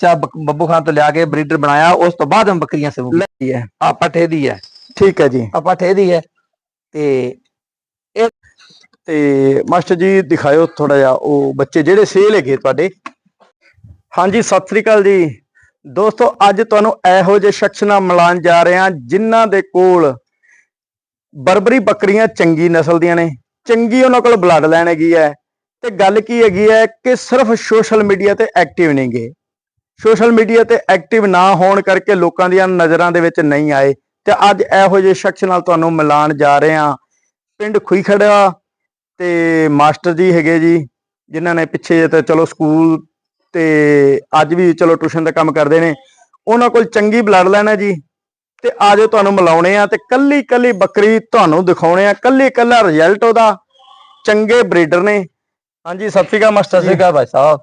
ਬੱਚਾ ਬੱਬੂ ਖਾਨ ਤੋਂ ਲਿਆ ਕੇ ਬਰੀਡਰ ਬਣਾਇਆ ਉਸ ਤੋਂ ਬਾਅਦ ਮੈਂ ਬੱਕਰੀਆਂ ਸਰੂ ਲਈ ਹੈ। ਆ ਪੱਠੇ ਦੀ ਹੈ। ਠੀਕ ਹੈ ਜੀ। ਆ ਪੱਠੇ ਦੀ ਹੈ। ਤੇ ਤੇ ਮਾਸਟਰ ਜੀ ਦਿਖਾਇਓ ਥੋੜਾ ਜਿਹਾ ਉਹ ਬੱਚੇ ਜਿਹੜੇ ਸੇਲ ਹੈਗੇ ਤੁਹਾਡੇ। ਹਾਂਜੀ ਸਤਿ ਸ੍ਰੀ ਅਕਾਲ ਜੀ। ਦੋਸਤੋ ਅੱਜ ਤੁਹਾਨੂੰ ਇਹੋ ਜਿਹੇ ਸ਼ਖਸ ਨਾਲ ਮਿਲਾਨ ਜਾ ਰਹੇ ਹਾਂ ਜਿਨ੍ਹਾਂ ਦੇ ਕੋਲ ਬਰਬਰੀ ਬੱਕਰੀਆਂ ਚੰਗੀ ਨਸਲ ਦੀਆਂ ਨੇ। ਚੰਗੀ ਉਹਨਾਂ ਕੋਲ ਬਲੱਡ ਲਾਈਨ ਹੈਗੀ ਹੈ। ਤੇ ਗੱਲ ਕੀ ਹੈਗੀ ਹੈ ਕਿ ਸਿਰਫ ਸੋਸ਼ਲ ਮੀਡੀਆ ਤੇ ਐਕਟਿਵ ਨਹੀਂਗੇ ਸੋਸ਼ਲ ਮੀਡੀਆ ਤੇ ਐਕਟਿਵ ਨਾ ਹੋਣ ਕਰਕੇ ਲੋਕਾਂ ਦੀਆਂ ਨਜ਼ਰਾਂ ਦੇ ਵਿੱਚ ਨਹੀਂ ਆਏ। ਤੇ ਅੱਜ ਇਹੋ ਜਿਹੇ ਸ਼ਖਸ ਨਾਲ ਤੁਹਾਨੂੰ ਮਿਲਾਨ ਜਾ ਰਹੇ ਹਾਂ। ਪਿੰਡ ਖੁਈ ਤੇ ਮਾਸਟਰ ਜੀ ਹੈਗੇ ਜੀ, ਜਿਨ੍ਹਾਂ ਨੇ ਪਿੱਛੇ ਤੇ ਚਲੋ ਸਕੂਲ ਤੇ ਅੱਜ ਵੀ ਚਲੋ ਟਿਊਸ਼ਨ ਦਾ ਕੰਮ ਕਰਦੇ ਨੇ। ਉਹਨਾਂ ਕੋਲ ਚੰਗੀ ਬਲੱਡ ਲਾਈਨ ਹੈ ਜੀ। ਤੇ ਆਜੋ ਤੁਹਾਨੂੰ ਮਿਲਾਉਣੇ ਆ ਤੇ ਕੱਲੀ ਕੱਲੀ ਬੱਕਰੀ ਤੁਹਾਨੂੰ ਦਿਖਾਉਣੇ ਆ ਕੱਲੀ ਕੱਲਾ ਰਿਜ਼ਲਟ ਉਹਦਾ। ਚੰਗੇ ਬਰੀਡਰ ਨੇ। ਹਾਂਜੀ, ਸਤਿ ਸ਼੍ਰੀ ਅਕਾਲ ਮਾਸਟਰ, ਸਤਿ ਸ਼੍ਰੀ ਅਕਾਲ ਭਾਈ ਸਾਹਿਬ।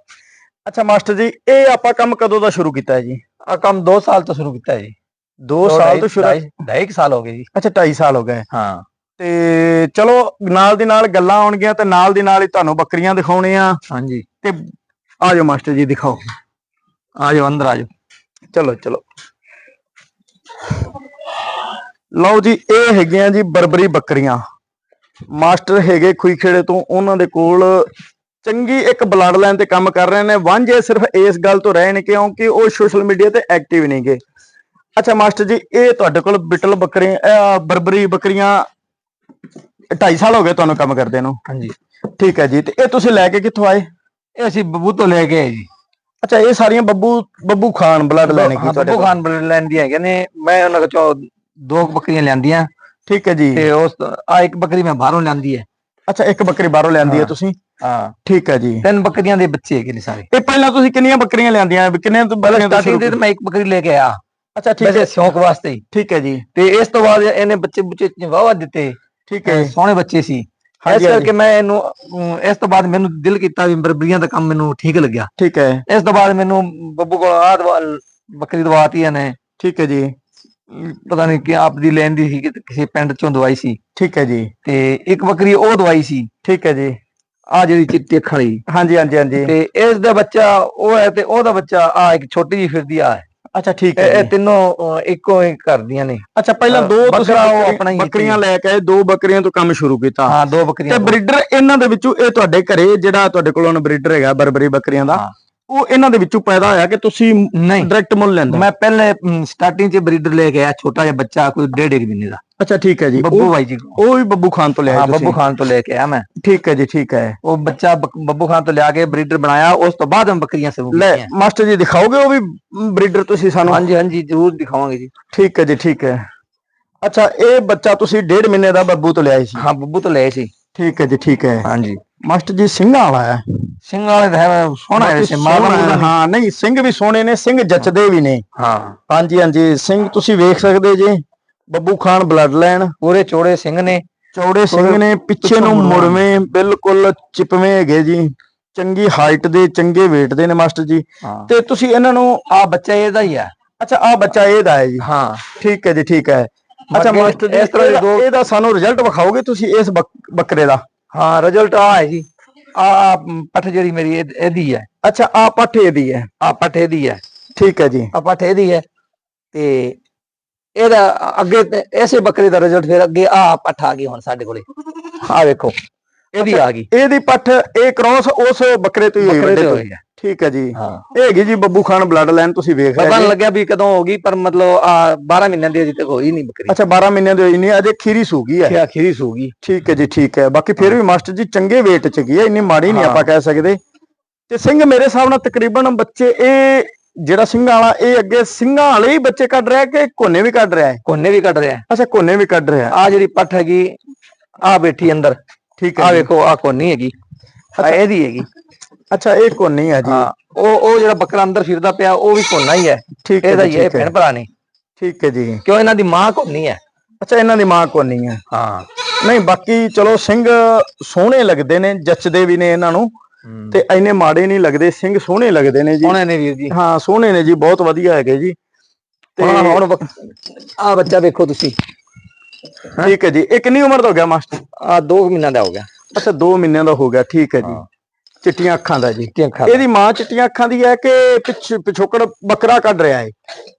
ਅੱਛਾ ਮਾਸਟਰ ਜੀ ਇਹ ਆਪਾਂ ਕੰਮ ਕਦੋਂ ਦਾ ਸ਼ੁਰੂ ਕੀਤਾ ਹੈ ਜੀ? ਆ ਕੰਮ 2 ਸਾਲ ਤੋਂ ਸ਼ੁਰੂ ਕੀਤਾ ਜੀ। 2 ਸਾਲ ਤੋਂ ਸ਼ੁਰੂ ਢਾਈ ਕੁ ਸਾਲ ਹੋ ਗਏ ਜੀ। ਅੱਛਾ 2.5 ਸਾਲ ਹੋ ਗਏ। ਹਾਂ। ਤੇ ਚਲੋ ਨਾਲ ਦੀ ਨਾਲ ਗੱਲਾਂ ਆਉਣਗੀਆਂ ਤੇ ਨਾਲ ਦੀ ਨਾਲ ਹੀ ਤੁਹਾਨੂੰ ਬੱਕਰੀਆਂ ਦਿਖਾਉਣੇ ਆ। ਹਾਂਜੀ। ਤੇ ਆਜੋ ਮਾਸਟਰ ਜੀ ਦਿਖਾਓ। ਆ ਜਾਓ ਅੰਦਰ ਆ ਜਾਓ। ਚਲੋ ਚਲੋ। ਲਓ ਜੀ ਇਹ ਹੈਗੀਆਂ ਜੀ ਬਰਬਰੀ ਬੱਕਰੀਆਂ। ਮਾਸਟਰ ਹੈਗੇ ਖੁਈਖੇੜੇ ਤੋਂ ਉਹਨਾਂ ਦੇ ਕੋਲ ਚੰਗੀ ਇੱਕ ਬਲੱਡ ਲਾਈਨ ਤੇ ਕੰਮ ਕਰ ਰਹੇ ਨੇ। ਵਾਂਝੇ ਸਿਰਫ ਇਸ ਗੱਲ ਤੋਂ ਰਹੇ ਨੇ ਕਿਉਂਕਿ ਉਹ ਸੋਸ਼ਲ ਮੀਡੀਆ ਤੇ ਐਕਟਿਵ ਨਹੀਂਗੇ। ਅੱਛਾ ਮਾਸਟਰ ਜੀ ਇਹ ਤੁਹਾਡੇ ਕੋਲ ਬਿਟਲ ਬੱਕਰੀ ਅਹ ਬਰਬਰੀ ਬੱਕਰੀਆਂ 2.5 ਸਾਲ ਹੋ ਗਏ ਤੁਹਾਨੂੰ ਕੰਮ ਕਰਦੇ ਨੂੰ? ਹਾਂਜੀ। ਠੀਕ ਹੈ ਜੀ ਤੇ ਇਹ ਤੁਸੀਂ ਲੈ ਕੇ ਕਿੱਥੋਂ ਆਏ? ਇਹ ਅਸੀਂ ਬੱਬੂ ਤੋਂ ਲੈ ਕੇ ਆਏ ਜੀ। ਅੱਛਾ ਇਹ ਸਾਰੀਆਂ ਬੱਬੂ ਬੱਬੂ ਖਾਨ ਬਲੱਡ ਲਾਈਨ ਕੀ ਤੁਹਾਡੇ ਬੱਬੂ ਖਾਨ ਬਲੱਡ ਲਾਈਨ ਦੀ ਹੈਗੇ ਨੇ। ਮੈਂ ਉਹਨਾਂ ਕੋਲ ਦੋ ਬੱਕਰੀਆਂ ਲਿਆਂਦੀਆਂ। ਠੀਕ ਹੈ ਜੀ। ਤੇ ਉਸ ਆ ਇੱਕ ਬੱਕਰੀ ਮੈਂ ਬਾਹਰੋਂ ਲਿਆਂਦੀ ਹੈ। ਅੱਛਾ ਇੱਕ ਬੱਕਰੀ ਬਾਹਰੋਂ ਲਿਆਂਦੀ ਹੈ ਹਾਂ। ਤੁਸੀਂ? ਹਾਂ। ਠੀਕ ਹੈ ਜੀ। ਤਿੰਨ ਬੱਕਰੀਆਂ ਦੇ ਬੱਚੇ ਹੈਗੇ ਨੇ ਸਾਰੇ। ਇਹ ਪਹਿਲਾਂ ਤੁਸੀਂ ਕਿੰਨੀਆਂ ਬੱਕਰੀਆਂ ਲਿਆਂਦੀਆਂ? ਕਿੰਨੇ ਤੋਂ ਬੱਕਰੀਆਂ ਸਟਾਰਟਿੰਗ ਤੇ ਮੈਂ ਇੱਕ ਬੱਕਰੀ ਲੈ ਕੇ ਆਇਆ। ਅੱਛਾ ਠੀਕ ਵੈਸੇ ਹੈ। ਸ਼ੌਂਕ ਵਾਸਤੇ। ਹੀ ਠੀਕ ਹੈ ਜੀ। ਤੇ ਇਸ ਤੋਂ ਬਾਅਦ ਇਹਨੇ ਬੱਚੇ ਬੁੱਚੇ ਵਾਵਾ ਦਿੱਤੇ। ਠੀਕ ਹੈ। ਸੋਹਣੇ ਬੱਚੇ ਸੀ। ਇਸ ਕਰਕੇ ਮੈਂ ਇਹਨੂੰ ਇਸ ਤੋਂ ਬਾਅਦ ਮੈਨੂੰ ਦਿਲ ਕੀਤਾ ਵੀ ਬਰਬਰੀਆਂ ਦਾ ਕੰਮ ਮੈਨੂੰ ਠੀਕ ਲੱਗਿਆ। ਠੀਕ ਹੈ। ਇਸ ਤੋਂ ਬਾਅਦ ਮੈਨੂੰ ਬੱਬੂ ਕੋਲ ਆਹ ਦਵਾ ਬੱਕਰੀ ਦਵਾਤੀ ਇਹਨੇ। ਠੀਕ ਹੈ ਜੀ। ਪਤਾ ਨਹੀਂ ਕਿ ਆਪ ਦੀ ਲੈਂਦੀ ਸੀ ਕਿ ਕਿਸੇ ਪਿੰਡ ਚੋਂ ਦਵਾਈ ਸੀ। ਠੀਕ ਹੈ ਜੀ। ਤੇ ਇੱਕ ਬੱਕਰੀ ਉਹ ਦਵਾਈ ਸੀ। ਠੀਕ ਹੈ ਜੀ। ਆ ਜਿਹੜੀ ਚਿੱਟੀ ਅੱਖਾਂ ਵਾਲੀ ਹਾਂਜੀ ਹਾਂਜੀ ਹਾਂਜੀ ਤੇ ਇਸ ਦਾ ਬੱਚਾ ਉਹ ਹੈ ਤੇ ਉਹਦਾ ਬੱਚਾ ਆ ਇੱਕ ਛੋਟੀ ਜਿਹੀ ਫਿਰਦੀ ਆ ਅੱਛਾ ਠੀਕ ਹੈ ਇਹ ਜੀ। ਤਿੰਨੋਂ ਇੱਕੋ ਹੀ ਕਰਦੀਆਂ ਨੇ ਅੱਛਾ ਪਹਿਲਾਂ ਦੋ ਤੁਸੀਂ ਬੱਕਰਾ ਉਹ ਬੱਕਰੀ- ਆਪਣਾ ਹੀ ਬੱਕਰੀਆਂ। ਲੈ ਕੇ ਆਏ ਦੋ ਬੱਕਰੀਆਂ ਤੋਂ ਕੰਮ ਸ਼ੁਰੂ ਕੀਤਾ ਹਾਂ ਦੋ ਬੱਕਰੀਆਂ ਤੋਂ। ਬਰੀਡਰ ਇਹਨਾਂ ਦੇ ਵਿੱਚੋਂ ਇਹ ਤੁਹਾਡੇ ਘਰੇ ਜਿਹੜਾ ਤੁਹਾਡੇ ਕੋਲ ਬਰੀਡਰ ਹੈਗਾ ਬਰਬਰੀ ਬੱਕਰੀਆਂ ਦਾ ਹਾਂ। ਉਹ ਇਹਨਾਂ ਦੇ ਵਿੱਚੋਂ ਪੈਦਾ ਹੋਇਆ ਕਿ ਤੁਸੀਂ ਨਹੀਂ। ਡਾਇਰੈਕਟ ਮੁੱਲ ਲੈਂਦੇ ਮੈਂ ਪਹਿਲੇ ਸਟਾਰਟਿੰਗ 'ਚ ਬਰੀਡਰ ਲੈ ਕੇ ਆਇਆ ਛੋਟਾ ਜਿਹਾ ਬੱਚਾ ਕੋਈ ਡੇਢ ਇੱਕ ਮਹੀਨੇ ਦਾ। ਅੱਛਾ ਠੀਕ ਹੈ ਜੀ। ਬੱਬੂ ਭਾਈ ਜੀ। ਉਹ ਵੀ ਬੱਬੂ ਖਾਨ ਤੋਂ ਲਿਆ ਹਾਂ ਬੱਬੂ ਖਾਨ ਤੋਂ ਲੈ ਕੇ ਆਇਆ ਮੈਂ। ਠੀਕ ਹੈ ਜੀ ਠੀਕ ਹੈ। ਉਹ ਬੱਚਾ ਬੱਬੂ ਖਾਨ ਤੋਂ ਲਿਆ ਕੇ ਬਰੀਡਰ ਬਣਾਇਆ ਉਸ ਤੋਂ ਬਾਅਦ ਮੈਂ ਬੱਕਰੀਆਂ ਸਰੂ ਲੈ ਮਾਸਟਰ ਜੀ ਦਿਖਾਓਗੇ ਉਹ ਵੀ ਬਰੀਡਰ ਤੁਸੀਂ ਸਾਨੂੰ? ਹਾਂਜੀ ਹਾਂਜੀ ਜ਼ਰੂਰ ਦਿਖਾਵਾਂਗੇ ਜੀ। ਠੀਕ ਹੈ ਜੀ ਠੀਕ ਹੈ। ਅੱਛਾ ਇਹ ਬੱਚਾ ਤੁਸੀਂ ਡੇਢ ਮਹੀਨੇ ਦਾ ਬੱਬੂ ਤੋਂ ਲਿਆਏ ਸੀ? ਹਾਂ ਬੱਬੂ ਤੋਂ ਲਏ ਸੀ। ਠੀਕ ਹੈ ਜੀ ਠੀਕ ਹੈ। ਹਾਂਜੀ। ਮਾਸਟਰ ਜੀ ਸਿੰਘਾਂ ਵਾਲਾ ਹੈ। ਸਿੰਘ ਵਾਲੇ ਦਾ ਹੈ ਸੋਹਣਾ ਹੈ ਵੈਸੇ ਸੋਹਣਾ ਮਾਰਦਾ ਹੈ, ਨਹੀਂ। ਹਾਂ ਨਹੀਂ ਸਿੰਘ ਵੀ ਸੋਹਣੇ ਨੇ ਸਿੰਘ ਜੱਚਦੇ ਵੀ ਨੇ। ਹਾਂ। ਹਾਂਜੀ ਹਾਂਜੀ ਸਿੰਘ ਤੁਸੀਂ ਵੇਖ ਸਕਦੇ ਜੀ ਬੱਬੂ ਖਾਨ ਬਲੱਡ ਲਾਈਨ ਪੂਰੇ ਚੋੜੇ ਸਿੰਘ ਨੇ। ਚੌੜੇ ਸਿੰਘ ਨੇ ਪਿੱਛੇ ਨੂੰ ਮੁੜਵਾਂ। ਬਿਲਕੁਲ ਚਿਪਵੇਂ ਹੈਗੇ ਜੀ। ਚੰਗੀ ਹਾਈਟ ਦੇ ਚੰਗੇ weight ਦੇ ਨੇ ਮਾਸਟਰ ਜੀ। ਹਾਂ। ਤੇ ਤੁਸੀਂ ਇਹਨਾਂ ਨੂੰ ਆ ਬੱਚਾ ਇਹਦਾ ਹੀ ਹੈ। ਅੱਛਾ ਆ ਬੱਚਾ ਇਹਦਾ ਹੈ ਜੀ। ਹਾਂ। ਠੀਕ ਹੈ ਜੀ ਠੀਕ ਹੈ। ਅੱਛਾ ਬਾਕੀ ਮਾਸਟਰ ਜੀ ਇਸ ਤਰ੍ਹਾਂ ਦੇ ਇਹਦਾ- ਦੋ- ਇਹਦਾ ਸਾਨੂੰ ਰਿਜ਼ਲਟ ਵਿਖਾਓਗੇ ਤੁਸੀਂ ਇਸ ਬੱਕ- ਬੱਕਰੇ ਦਾ? ਹਾਂ ਰਿਜ਼ਲਟ ਆ ਹੈ ਜੀ। ਆ ਪੱਠ ਜਿਹੜੀ ਮੇਰੀ ਇਹ- ਇਹਦੀ ਹੈ। ਅੱਛਾ ਆ ਪੱਠੇ ਦੀ ਹੈ। ਆ ਪੱਠ ਇਹਦੀ ਹੈ। ਠੀਕ ਹੈ ਜੀ। ਆ ਪੱਠ ਇਹਦੀ ਹੈ ਤੇ ਇਹਦਾ ਅੱਗੇ ਤੇ ਇਸੇ ਬੱਕਰੇ ਦਾ ਰਿਜ਼ਲਟ ਫਿਰ ਅੱਗੇ ਆ ਪੱਠ ਆ ਗਈ ਹੁਣ ਸਾਡੇ ਕੋਲੇ। ਆ ਵੇਖੋ ਇਹਦੀ ਆ ਗਈ। ਇਹਦੀ ਪੱਠ ਇਹ ਕ੍ਰੋਸ ਉਸ ਬੱਕਰੇ ਤੋਂ ਹੀ ਹੋਈ ਬੱਕਰੇ ਵੱਡੇ ਤੇ ਤੋਂ ਹੋਈ ਹੈ। ਠੀਕ ਹੈ ਜੀ। ਹਾਂ। ਇਹ ਹੈਗੀ ਜੀ ਬੱਬੂ ਖਾਨ ਬਲੱਡ ਲਾਈਨ ਤੁਸੀਂ ਵੇਖ ਪਤਾ ਰਹੇ ਜੀ। ਲੱਗਿਆ ਵੀ ਕਦੋਂ ਹੋ ਗਈ ਪਰ ਮਤਲਬ ਆ 12 ਮਹੀਨਿਆਂ ਦੀ ਅਜੇ ਤੱਕ ਹੋਈ ਨਹੀਂ ਬੱਕਰੀ। ਅੱਛਾ 12 ਮਹੀਨਿਆਂ ਦੀ ਹੋਈ ਨਹੀਂ ਅਜੇ ਖੀਰੀ ਸੂਗੀ ਹੈ। ਕਿਆ ਖੀਰੀ ਸੂਗੀ ਠੀਕ ਹੈ ਜੀ ਠੀਕ ਹੈ। ਬਾਕੀ ਫਿਰ ਵੀ ਮਾਸਟਰ ਜੀ ਚੰਗੇ weight ਚ ਗਈ ਹੈ ਇੰਨੀ ਮਾੜੀ ਨਹੀਂ। ਆਪਾਂ ਕਹਿ ਸਕਦੇ। ਤੇ ਸਿੰਘ ਮੇਰੇ ਹਿਸਾਬ ਨਾਲ ਤਕਰੀਬਨ ਬੱਚੇ ਇਹ ਜਿਹੜਾ ਸਿੰਘਾਂ ਵਾਲਾ ਇਹ ਅੱਗੇ ਸਿੰਘਾਂ ਵਾਲੇ ਹੀ ਬੱਚੇ ਕੱਢ ਰਿਹਾ ਕਿ ਕੋਨੇ ਵੀ ਕੱਢ ਰਿਹਾ ਹੈ? ਕੋਨੇ ਵੀ ਕੱਢ ਰਿਹਾ ਅੱਛਾ ਕੋਨੇ ਵੀ ਕੱਢ ਰਿਹਾ ਆ ਜਿਹੜੀ ਪੱਠ ਹੈਗੀ ਆ ਬੈਠੀ ਅੰਦਰ। ਠੀਕ ਆ ਹੈ ਜੀ। ਵੇਖੋ ਆ ਕੋਨੀ ਹੈਗੀ। ਆ ਇਹਦੀ ਹੈਗੀ। ਅੱਛਾ ਇਹ ਕੋਨੀ ਹੈ ਜੀ। ਹਾਂ ਉਹ ਉਹ ਜਿਹੜਾ ਬੱਕਰਾ ਅੰਦਰ ਫਿਰਦਾ ਪਿਆ ਉਹ ਵੀ ਕੋਨਾ ਹੀ ਹੈ। ਠੀਕ ਹੈ ਇਹਦਾ ਹੀ ਭੈਣ ਭਰਾ ਨੇ। ਠੀਕ ਹੈ ਜੀ। ਕਿਉਂ ਇਹਨਾਂ ਦੀ ਮਾਂ ਕੋਨੀ ਹੈ। ਅੱਛਾ ਇਹਨਾਂ ਦੀ ਮਾਂ ਕੋਨੀ ਹੈ। ਹਾਂ। ਨਹੀਂ ਬਾਕੀ ਚਲੋ ਸਿੰਘ ਸੋਹਣੇ ਲੱਗਦੇ ਨੇ ਜੱਚਦੇ ਵੀ ਨੇ ਇਹਨਾਂ ਨੂੰ। ਤੇ ਇੰਨੇ ਮਾੜੇ ਨਹੀਂ ਲੱਗਦੇ ਸਿੰਘ ਸੋਹਣੇ ਲੱਗਦੇ ਨੇ ਜੀ। ਉਹਨੇ ਨੇ ਵੀਰ ਜੀ। ਹਾਂ ਸੋਹਣੇ ਨੇ ਜੀ ਬਹੁਤ ਵਧੀਆ ਹੈਗੇ ਜੀ। ਤੇ ਹੁਣ ਆ ਬੱਚਾ ਵੇਖੋ ਤੁਸੀਂ। ਠੀਕ ਹੈ ਜੀ। ਇਹ ਕਿੰਨੀ ਉਮਰ ਦਾ ਹੋ ਗਿਆ ਮਾਸਟਰ? ਆ 2 ਮਹੀਨਾ ਦਾ ਹੋ ਗਿਆ। ਅੱਛਾ 2 ਮਹੀਨਿਆਂ ਦਾ ਹੋ ਗਿਆ ਠੀਕ ਹੈ ਜੀ। ਚਿੱਟੀਆਂ ਅੱਖਾਂ ਦਾ ਜੀ ਚਿੱਟੀਆਂ ਅੱਖਾਂ ਦਾ। ਇਹਦੀ ਮਾਂ ਚਿੱਟੀਆਂ ਅੱਖਾਂ ਦੀ ਹੈ ਕਿ ਪਿੱਛ ਪਿਛੋਕੜ ਬੱਕਰਾ ਕੱਢ ਰਿਹਾ ਹੈ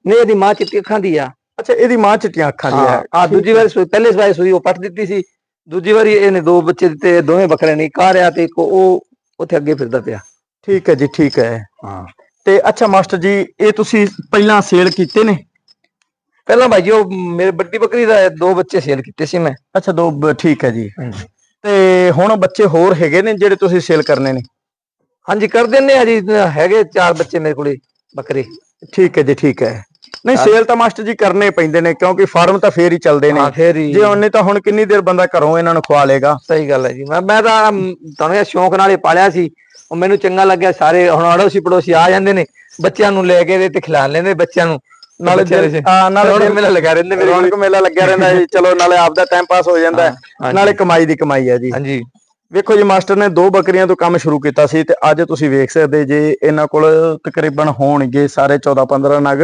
ਨਹੀਂ ਇਹਦੀ ਮਾਂ ਚਿੱਟੀ ਅੱਖਾਂ ਦੀ ਆ। ਅੱਛਾ ਇਹਦੀ ਮਾਂ ਚਿੱਟੀਆਂ ਅੱਖਾਂ ਦੀ ਹੈ ਆ ਦੂਜੀ ਵਾਰੀ ਸੂਈ ਪਹਿਲੇ ਵਾਰੀ ਸੂਈ ਉਹ ਪੱਟ ਦਿੱਤੀ ਸੀ। ਦੂਜੀ ਵਾਰੀ ਇਹਨੇ ਦੋ ਬੱਚੇ ਦਿੱਤੇ ਦੋਵੇਂ ਬੱਕਰੇ ਨਹੀਂ ਕਾਰਿਆ ਤੇ ਇੱਕ ਉਹ ਉੱਥੇ ਅੱਗੇ ਫਿਰਦਾ ਪਿਆ। ਠੀਕ ਹੈ ਜੀ ਠੀਕ ਹੈ। ਹਾਂ। ਤੇ ਅੱਛਾ ਮਾਸਟਰ ਜੀ ਇਹ ਤੁਸੀਂ ਪਹਿਲਾਂ ਸੇਲ ਕੀਤੇ ਨੇ? ਪਹਿਲਾਂ ਭਾਈ ਜੀ ਉਹ ਮੇਰੇ ਵੱਡੀ ਬੱਕਰੀ ਦਾ ਦੋ ਬੱਚੇ ਸੇਲ ਕੀਤੇ ਸੀ ਮੈਂ। ਅੱਛਾ ਦੋ ਬ- ਠੀਕ ਹੈ ਜੀ। ਤੇ ਹੁਣ ਬੱਚੇ ਹੋਰ ਹੈਗੇ ਨੇ ਜਿਹੜੇ ਤੁਸੀਂ ਸੇਲ ਕਰਨੇ ਨੇ? ਹਾਂਜੀ ਕਰ ਦਿੰਨੇ ਆ ਜੀ ਹੈਗੇ ਚਾਰ ਬੱਚੇ ਮੇਰੇ ਕੋਲੇ ਬੱਕਰੇ। ਠੀਕ ਹੈ ਜੀ ਠੀਕ ਹੈ। ਨਹੀਂ ਸੇਲ ਤਾਂ ਮਾਸਟਰ ਜੀ ਕਰਨੇ ਪੈਂਦੇ ਨੇ ਕਿਉਂਕਿ ਫਾਰਮ ਤਾਂ ਫੇਰ ਹੀ ਚੱਲਦੇ ਨੇ। ਹਾਂ ਫੇਰ ਹੀ। ਜੇ ਉਹਨੇ ਤਾਂ ਹੁਣ ਕਿੰਨੀ ਦੇਰ ਬੰਦਾ ਘਰੋਂ ਇਹਨਾਂ ਨੂੰ ਖਵਾ ਲੇਗਾ ਸਹੀ ਗੱਲ ਹੈ ਜੀ। ਮੈਂ ਮੈਂ ਤਾਂ ਅਮ, ਤੁਹਾਨੂੰ ਇਹ ਸ਼ੌਂਕ ਨਾਲ ਹੀ ਪਾਲਿਆ ਸੀ। ਉਹ ਮੈਨੂੰ ਚੰਗਾ ਲੱਗਿਆ ਸਾਰੇ ਹੁਣ ਅੜੋਸੀ ਪੜੋਸੀ ਆ ਜਾਂਦੇ ਨੇ ਬੱਚਿਆਂ ਨੂੰ ਲੈ ਕੇ ਤੇ ਖਿਲਾ ਲੈਂਦੇ ਬੱਚਿਆਂ ਨੂੰ। ਨਾਲੇ ਬੱਚਿਆਂ ਦੇ ਹਾਂ, ਨਾਲੇ ਰੌਣਕ ਮੇਲਾ ਲਗਾ ਰਹਿੰਦੇ ਮੇਰੇ ਰੌਣਕ ਮੇਲਾ ਲੱਗਿਆ ਰਹਿੰਦਾ ਜੀ। ਚਲੋ ਨਾਲੇ ਆਪਦਾ ਟਾਈਮ ਪਾਸ ਹੋ ਜਾਂਦਾ। ਹੈ, ਹਾਂਜੀ। ਨਾਲੇ ਕਮਾਈ ਦੀ ਕਮਾਈ ਹੈ ਜੀ। ਹਾਂਜੀ। ਵੇਖੋ ਜੀ ਮਾਸਟਰ ਨੇ ਦੋ ਬੱਕਰੀਆਂ ਤੋਂ ਕੰਮ ਸ਼ੁਰੂ ਕੀਤਾ ਸੀ ਤੇ ਅੱਜ ਤੁਸੀਂ ਵੇਖ ਸਕਦੇ ਜੇ ਇਹਨਾਂ ਕੋਲ ਤਕਰੀਬਨ ਹੋਣਗੇ ਸਾਰੇ 14 15 ਨਗ।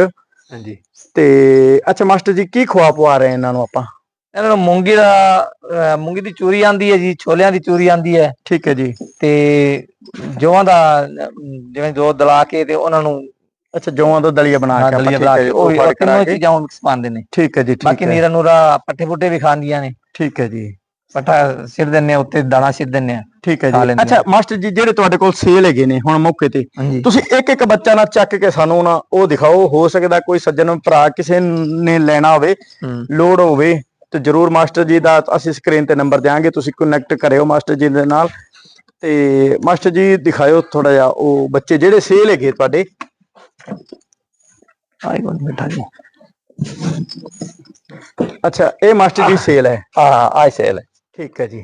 ਹਾਂਜੀ। ਤੇ ਅੱਛਾ ਮਾਸਟਰ ਜੀ ਕੀ ਖਵਾ ਪਵਾ ਰਹੇ ਇਹਨਾਂ ਨੂੰ ਆਪਾਂ? ਇਹਨਾਂ ਨੂੰ ਮੂੰਗੀ ਦਾ ਮੂੰਗੀ ਦੀ ਚੂਰੀ ਆਂਦੀ ਹੈ ਜੀ ਛੋਲਿਆਂ ਦੀ ਚੂਰੀ ਆਂਦੀ ਹੈ। ਠੀਕ ਹੈ ਜੀ। ਤੇ ਜੋਆਂ ਦਾ ਜਿਵੇਂ ਜੋ ਦਲਾ ਕੇ ਤੇ ਉਹਨਾਂ ਨੂੰ ਅੱਛਾ ਜੌਆਂ ਦਾ ਦਲੀਆ ਬਣਾ ਕੇ ਆਪਾਂ ਠੀਕ ਹੈ ਉਹ ਫੜ ਕਰਾ ਕੇ। ਚੀਜ਼ਾਂ ਮਿਕਸ ਪਾਉਂਦੇ ਨੇ। ਠੀਕ ਹੈ ਜੀ ਠੀਕ ਬਾਕੀ ਹੈ। ਨੀਰਾ ਨੂਰਾ ਪੱਠੇ ਪੁੱਟੇ ਵੀ ਖਾਂਦੀਆਂ ਨੇ। ਠੀਕ ਹੈ ਜੀ। ਪੱਠਾ ਸਿਰ ਦਿੰਨੇ ਆ, ਉੱਤੇ ਦਾਣਾ ਸਿਰ ਦਿੰਨੇ ਆ ਠੀਕ ਹੈ ਖਾ ਜੀ। ਅੱਛਾ ਮਾਸਟਰ ਜੀ ਜਿਹੜੇ ਤੁਹਾਡੇ ਕੋਲ ਸੇਲ ਹੈਗੇ ਨੇ ਹੁਣ ਮੌਕੇ ਤੇ ਹਾਂਜੀ। ਤੁਸੀਂ ਇੱਕ ਇੱਕ ਬੱਚਾ ਨਾ ਚੱਕ ਕੇ ਸਾਨੂੰ ਨਾ ਉਹ ਦਿਖਾਓ ਹੋ ਸਕਦਾ ਕੋਈ ਸੱਜਣ ਭਰਾ ਕਿਸੇ ਨੇ ਲੈਣਾ ਹੋਵੇ ਹੂੰ। ਲੋੜ ਹੋਵੇ ਤੇ ਜਰੂਰ ਮਾਸਟਰ ਜੀ ਦਾ ਅਸੀਂ ਸਕਰੀਨ ਤੇ ਨੰਬਰ ਦਿਆਂਗੇ ਤੁਸੀਂ ਕਨੈਕਟ ਕਰਿਓ ਮਾਸਟਰ ਜੀ ਦੇ ਨਾਲ। ਤੇ ਮਾਸਟਰ ਜੀ ਦਿਖਾਇਓ ਥੋੜਾ ਜਿਹਾ ਉਹ ਬੱਚੇ ਜਿਹੜੇ ਸੇਲ ਹੈਗੇ ਤੁਹਾਡੇ। ਆਈ ਕੋਣ ਬੈਠਾ ਜੀ ਅੱਛਾ ਇਹ ਮਾਸਟਰ ਜੀ ਸੇਲ ਹੈ। ਹਾਂ ਆਈ ਸੇਲ ਠੀਕ ਹੈ ਜੀ।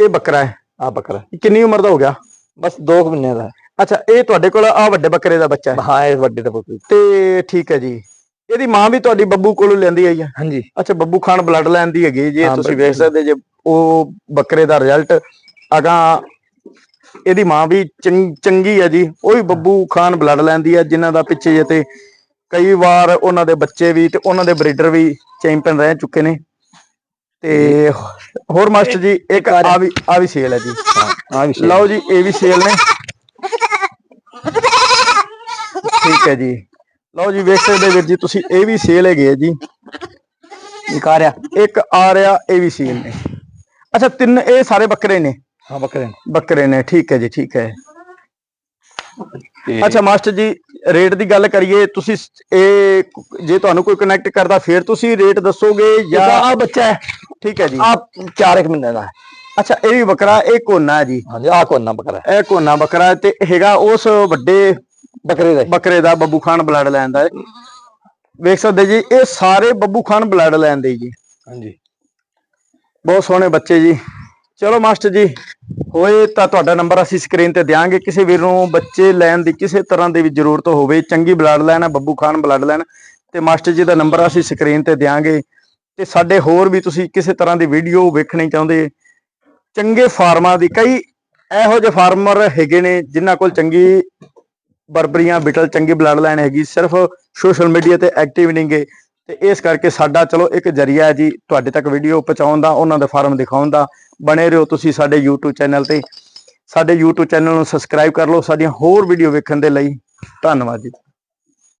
ਇਹ ਬੱਕਰਾ ਹੈ ਆ ਬੱਕਰਾ ਇਹ ਕਿੰਨੀ ਉਮਰ ਦਾ ਹੋ ਗਿਆ? ਬਸ 2 ਮਹੀਨੇ ਦਾ। ਹੈ। ਅੱਛਾ ਇਹ ਤੁਹਾਡੇ ਕੋਲ ਆ ਵੱਡੇ ਬੱਕਰੇ ਦਾ ਬੱਚਾ ਹੈ? ਹਾਂ ਇਹ ਵੱਡੇ ਦਾ ਬੱਕਰੀ। ਤੇ ਠੀਕ ਹੈ ਜੀ। ਇਹਦੀ ਮਾਂ ਵੀ ਤੁਹਾਡੀ ਬੱਬੂ ਕੋਲੋਂ ਲੈਂਦੀ ਆਈ ਹੈ? ਹਾਂਜੀ। ਅੱਛਾ ਬੱਬੂ ਖਾਨ ਬਲੱਡ ਲਾਈਨ ਦੀ ਹੈਗੀ ਜੇ ਹਾਂ, ਤੁਸੀਂ ਬਿਲਕੁਲ। ਵੇਖ ਸਕਦੇ ਜੇ ਉਹ ਬੱਕਰੇ ਦਾ ਰਿਜ਼ਲਟ ਅਗਾ ਇਹਦੀ ਮਾਂ ਵੀ ਚੰਗ- ਚੰਗੀ ਹੈ ਜੀ। ਉਹ ਵੀ ਬੱਬੂ ਖਾਨ ਬਲੱਡ ਲਾਈਨ ਦੀ ਹੈ ਜਿਨ੍ਹਾਂ ਦਾ ਪਿੱਛੇ ਜੇ ਤੇ ਕਈ ਵਾਰ ਉਹਨਾਂ ਦੇ ਬੱਚੇ ਵੀ ਤੇ ਉਹਨਾਂ ਦੇ ਬਰੀਡਰ ਵੀ ਚੈਂਪੀਅਨ ਰਹਿ ਚੁੱਕੇ ਨੇ। ਤੇ ਹੋਰ ਮਾਸਟਰ ਜੀ ਇੱਕ ਆ ਵੀ ਆ ਵੀ ਸੇਲ ਹੈ ਜੀ। ਆ ਵੀ ਸੇਲ ਲਓ ਜੀ ਇਹ ਵੀ ਸੇਲ ਨੇ। ਠੀਕ ਹੈ ਜੀ। ਲਓ ਜੀ ਵੇਖ ਸਕਦੇ ਵੀਰ ਜੀ ਤੁਸੀਂ ਇਹ ਵੀ ਸੇਲ ਹੈਗੇ ਆ ਜੀ। ਨਿਕਾਰਿਆ ਇੱਕ ਆ ਰਿਹਾ ਇਹ ਵੀ ਸੇਲ ਨੇ। ਅੱਛਾ ਤਿੰਨ ਇਹ ਸਾਰੇ ਬੱਕਰੇ ਨੇ? ਹਾਂ ਬੱਕਰੇ ਬੱਕਰੇ ਨੇ। ਠੀਕ ਹੈ ਜੀ ਠੀਕ ਹੈ। ਅੱਛਾ ਮਾਸਟਰ ਜੀ ਰੇਟ ਦੀ ਗੱਲ ਕਰੀਏ ਤੁਸੀਂ ਇਹ ਜੇ ਤੁਹਾਨੂੰ ਕੋਈ ਕਨੈਕਟ ਕਰਦਾ ਫਿਰ ਤੁਸੀਂ ਰੇਟ ਦੱਸੋਗੇ ਜਾਂ ਆ ਬੱਚਾ ਹੈ। ਠੀਕ ਹੈ ਜੀ। ਆ 4 ਇੱਕ ਮਹੀਨੇ ਦਾ। ਅੱਛਾ ਇਹ ਵੀ ਬੱਕਰਾ ਇਹ ਕੋਨਾ ਹੈ ਜੀ। ਹਾਂਜੀ ਆ ਕੋਨਾ ਬੱਕਰਾ ਇਹ ਕੋਨਾ ਬੱਕਰਾ ਤੇ ਹੈਗਾ ਉਸ ਵੱਡੇ ਬੱਕਰੇ ਦਾ। ਬੱਕਰੇ ਦਾ ਬੱਬੂ ਖਾਨ ਬਲੱਡ ਲੈਣ ਦਾ। ਵੇਖ ਸਕਦੇ ਜੀ ਇਹ ਸਾਰੇ ਬੱਬੂ ਖਾਨ ਬਲੱਡ ਲੈਣ ਦੇ ਜੀ। ਹਾਂਜੀ। ਬਹੁਤ ਸੋਹਣੇ ਬੱਚੇ ਜੀ। ਚਲੋ ਮਾਸਟਰ ਜੀ ਹੋਏ ਤਾਂ ਤੁਹਾਡਾ ਨੰਬਰ ਅਸੀਂ ਸਕਰੀਨ ਤੇ ਦਿਆਂਗੇ। ਕਿਸੇ ਵੀਰ ਨੂੰ ਬੱਚੇ ਲੈਣ ਦੀ ਕਿਸੇ ਤਰ੍ਹਾਂ ਦੀ ਵੀ ਜ਼ਰੂਰਤ ਹੋਵੇ ਚੰਗੀ ਬਲੱਡ ਲੈਣ ਹੈ ਬੱਬੂ ਖਾਨ ਬਲੱਡ ਲੈਣ ਤੇ ਮਾਸਟਰ ਜੀ ਦਾ ਨੰਬਰ ਅਸੀਂ ਸਕਰੀਨ ਤੇ ਦਿਆਂਗੇ। ਤੇ ਸਾਡੇ ਹੋਰ ਵੀ ਤੁਸੀਂ ਕਿਸੇ ਤਰ੍ਹਾਂ ਦੀ ਵੀਡੀਓ ਵੇਖਣੀ ਚਾਹੁੰਦੇ, ਚੰਗੇ ਫਾਰਮਾਂ ਦੀ, ਕਈ ਇਹੋ ਜਿਹੇ ਫਾਰਮਰ ਹੈਗੇ ਨੇ ਜਿਨ੍ਹਾਂ ਕੋਲ ਚੰਗੀ ਬਰਬਰੀਆਂ ਬਿਟਲ ਚੰਗੀ ਬਲੱਡ ਲਾਈਨ ਹੈਗੀ, ਸਿਰਫ ਸੋਸ਼ਲ ਮੀਡੀਆ ਤੇ ਐਕਟਿਵ ਨਹੀਂਗੇ ਤੇ ਇਸ ਕਰਕੇ ਸਾਡਾ ਚਲੋ ਇੱਕ ਜਰੀਆ ਹੈ ਜੀ, ਤੁਹਾਡੇ ਤੱਕ ਵੀਡੀਓ ਪਹੁੰਚਾਉਣ ਦਾ, ਉਹਨਾਂ ਦੇ ਫਾਰਮ ਦਿਖਾਉਣ ਦਾ। ਬਣੇ ਰਹੋ ਤੁਸੀਂ ਸਾਡੇ YouTube ਚੈਨਲ ਤੇ। ਸਾਡੇ YouTube ਚੈਨਲ ਨੂੰ ਸਬਸਕ੍ਰਾਈਬ ਕਰ ਲਓ, ਸਾਡੀਆਂ ਹੋਰ ਵੀਡੀਓ ਵੇਖਣ ਦੇ ਲਈ। ਧੰਨਵਾਦ ਜੀ।